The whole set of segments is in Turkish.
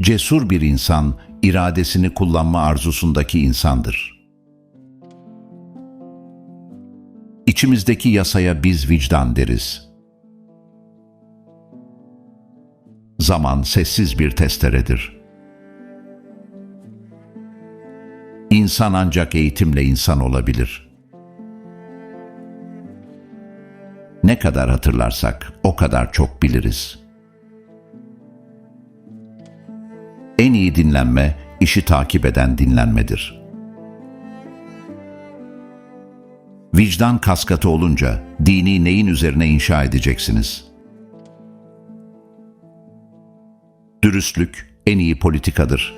Cesur bir insan, iradesini kullanma arzusundaki insandır. İçimizdeki yasaya biz vicdan deriz. Zaman sessiz bir testeredir. İnsan ancak eğitimle insan olabilir. Ne kadar hatırlarsak o kadar çok biliriz. En iyi dinlenme, işi takip eden dinlenmedir. Vicdan kaskatı olunca dini neyin üzerine inşa edeceksiniz? Dürüstlük en iyi politikadır.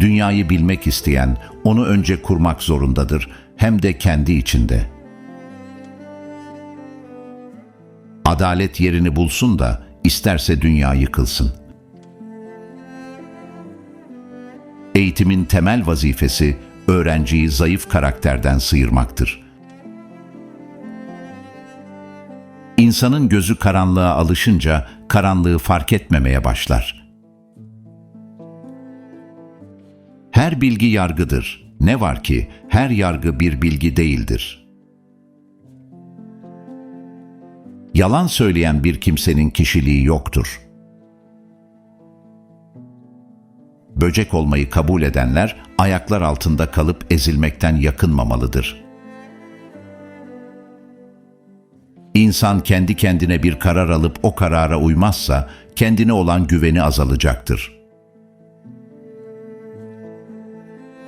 Dünyayı bilmek isteyen onu önce kurmak zorundadır hem de kendi içinde. Adalet yerini bulsun da isterse dünya yıkılsın. Eğitimin temel vazifesi öğrenciyi zayıf karakterden sıyırmaktır. İnsanın gözü karanlığa alışınca karanlığı fark etmemeye başlar. Her bilgi yargıdır. Ne var ki her yargı bir bilgi değildir. Yalan söyleyen bir kimsenin kişiliği yoktur. Böcek olmayı kabul edenler ayaklar altında kalıp ezilmekten yakınmamalıdır. İnsan kendi kendine bir karar alıp o karara uymazsa kendine olan güveni azalacaktır.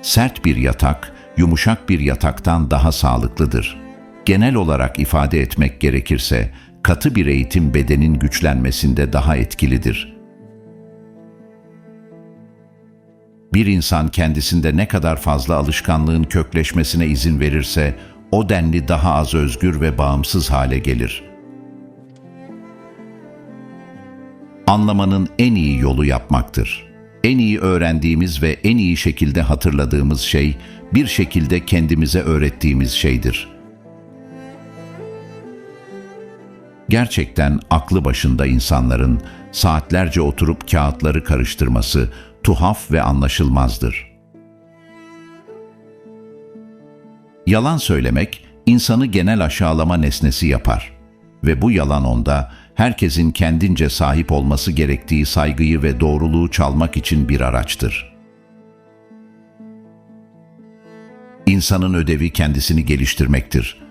Sert bir yatak, yumuşak bir yataktan daha sağlıklıdır. Genel olarak ifade etmek gerekirse, katı bir eğitim bedenin güçlenmesinde daha etkilidir. Bir insan kendisinde ne kadar fazla alışkanlığın kökleşmesine izin verirse, o denli daha az özgür ve bağımsız hale gelir. Anlamanın en iyi yolu yapmaktır. En iyi öğrendiğimiz ve en iyi şekilde hatırladığımız şey, bir şekilde kendimize öğrettiğimiz şeydir. Gerçekten aklı başında insanların saatlerce oturup kağıtları karıştırması tuhaf ve anlaşılmazdır. Yalan söylemek insanı genel aşağılama nesnesi yapar ve bu yalan onda herkesin kendince sahip olması gerektiği saygıyı ve doğruluğu çalmak için bir araçtır. İnsanın ödevi kendisini geliştirmektir.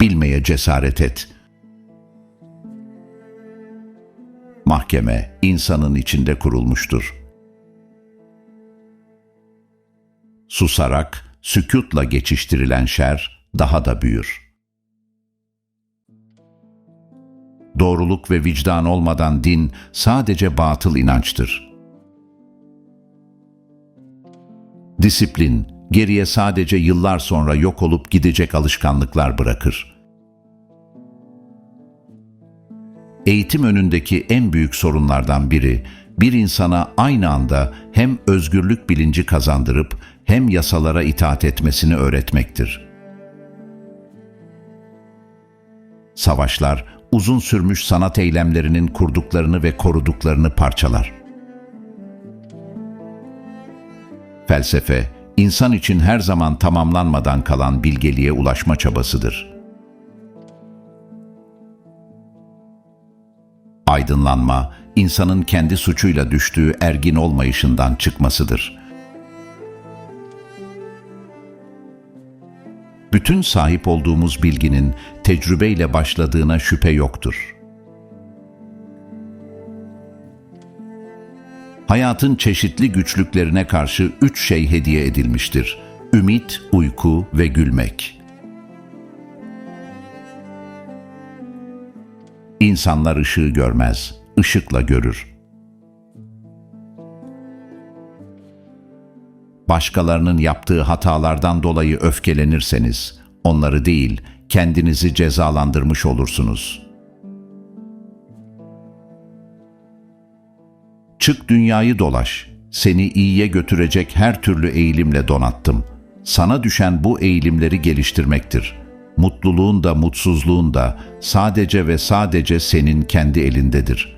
Bilmeye cesaret et. Mahkeme insanın içinde kurulmuştur. Susarak, sükutla geçiştirilen şer daha da büyür. Doğruluk ve vicdan olmadan din sadece batıl inançtır. Disiplin, geriye sadece yıllar sonra yok olup gidecek alışkanlıklar bırakır. Eğitim önündeki en büyük sorunlardan biri, bir insana aynı anda hem özgürlük bilinci kazandırıp hem yasalara itaat etmesini öğretmektir. Savaşlar, uzun sürmüş sanat eylemlerinin kurduklarını ve koruduklarını parçalar. Felsefe, insan için her zaman tamamlanmadan kalan bilgeliğe ulaşma çabasıdır. Aydınlanma, insanın kendi suçuyla düştüğü ergin olmayışından çıkmasıdır. Bütün sahip olduğumuz bilginin tecrübeyle başladığına şüphe yoktur. Hayatın çeşitli güçlüklerine karşı üç şey hediye edilmiştir. Ümit, uyku ve gülmek. İnsanlar ışığı görmez, ışıkla görür. Başkalarının yaptığı hatalardan dolayı öfkelenirseniz, onları değil, kendinizi cezalandırmış olursunuz. Çık dünyayı dolaş, seni iyiye götürecek her türlü eğilimle donattım. Sana düşen bu eğilimleri geliştirmektir. mutluluğun da mutsuzluğun da sadece ve sadece senin kendi elindedir.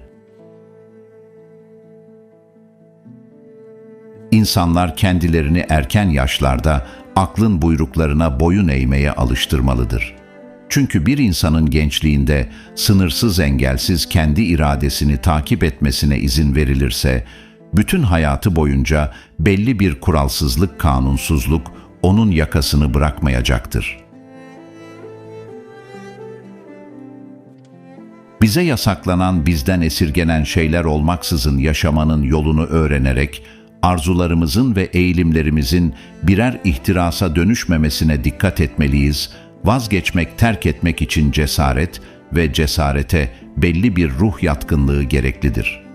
İnsanlar kendilerini erken yaşlarda aklın buyruklarına boyun eğmeye alıştırmalıdır. Çünkü bir insanın gençliğinde sınırsız engelsiz kendi iradesini takip etmesine izin verilirse, bütün hayatı boyunca belli bir kuralsızlık, kanunsuzluk onun yakasını bırakmayacaktır. Bize yasaklanan, bizden esirgenen şeyler olmaksızın yaşamanın yolunu öğrenerek, arzularımızın ve eğilimlerimizin birer ihtirasa dönüşmemesine dikkat etmeliyiz, vazgeçmek, terk etmek için cesaret ve cesarete belli bir ruh yatkınlığı gereklidir.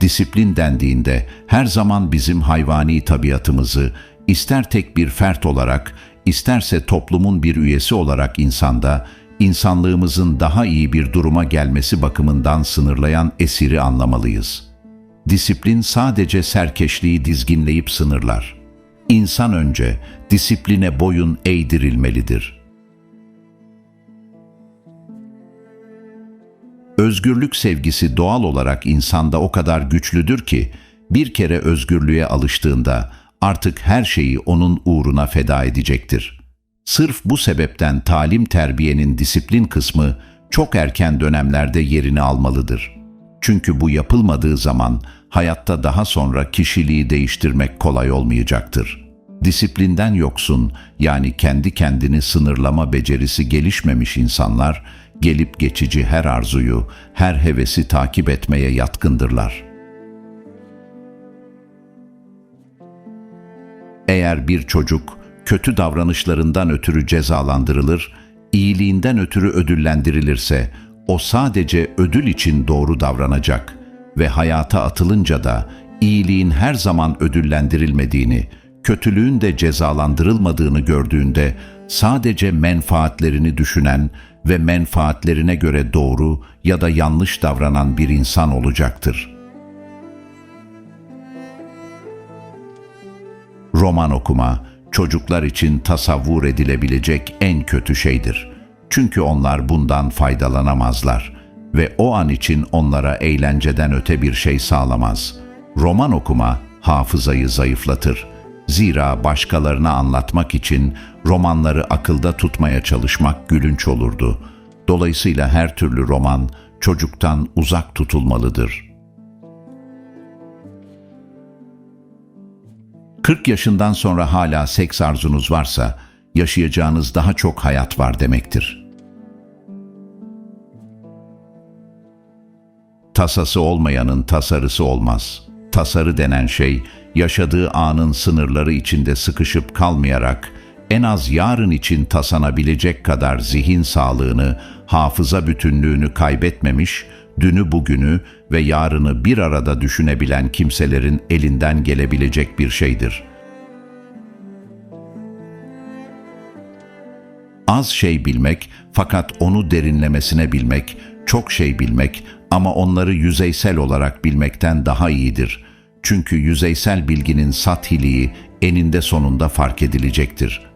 Disiplin dendiğinde her zaman bizim hayvani tabiatımızı, ister tek bir fert olarak, isterse toplumun bir üyesi olarak insanda, insanlığımızın daha iyi bir duruma gelmesi bakımından sınırlayan esiri anlamalıyız. Disiplin sadece serkeşliği dizginleyip sınırlar. İnsan önce disipline boyun eğdirilmelidir. Özgürlük sevgisi doğal olarak insanda o kadar güçlüdür ki bir kere özgürlüğe alıştığında artık her şeyi onun uğruna feda edecektir. Sırf bu sebepten talim terbiyenin disiplin kısmı çok erken dönemlerde yerini almalıdır. Çünkü bu yapılmadığı zaman hayatta daha sonra kişiliği değiştirmek kolay olmayacaktır. Disiplinden yoksun yani kendi kendini sınırlama becerisi gelişmemiş insanlar gelip geçici her arzuyu, her hevesi takip etmeye yatkındırlar. Eğer bir çocuk kötü davranışlarından ötürü cezalandırılır, iyiliğinden ötürü ödüllendirilirse o sadece ödül için doğru davranacak ve hayata atılınca da iyiliğin her zaman ödüllendirilmediğini, kötülüğün de cezalandırılmadığını gördüğünde sadece menfaatlerini düşünen ve menfaatlerine göre doğru ya da yanlış davranan bir insan olacaktır. Roman okuma, çocuklar için tasavvur edilebilecek en kötü şeydir. Çünkü onlar bundan faydalanamazlar ve o an için onlara eğlenceden öte bir şey sağlamaz. Roman okuma hafızayı zayıflatır. Zira başkalarına anlatmak için romanları akılda tutmaya çalışmak gülünç olurdu. Dolayısıyla her türlü roman çocuktan uzak tutulmalıdır.'' 40 yaşından sonra hala seks arzunuz varsa yaşayacağınız daha çok hayat var demektir. Tasası olmayanın tasarısı olmaz. Tasarı denen şey yaşadığı anın sınırları içinde sıkışıp kalmayarak en az yarın için tasanabilecek kadar zihin sağlığını, hafıza bütünlüğünü kaybetmemiş, dünü bugünü ve yarını bir arada düşünebilen kimselerin elinden gelebilecek bir şeydir. Az şey bilmek fakat onu derinlemesine bilmek, çok şey bilmek ama onları yüzeysel olarak bilmekten daha iyidir. Çünkü yüzeysel bilginin sathiliği eninde sonunda fark edilecektir.''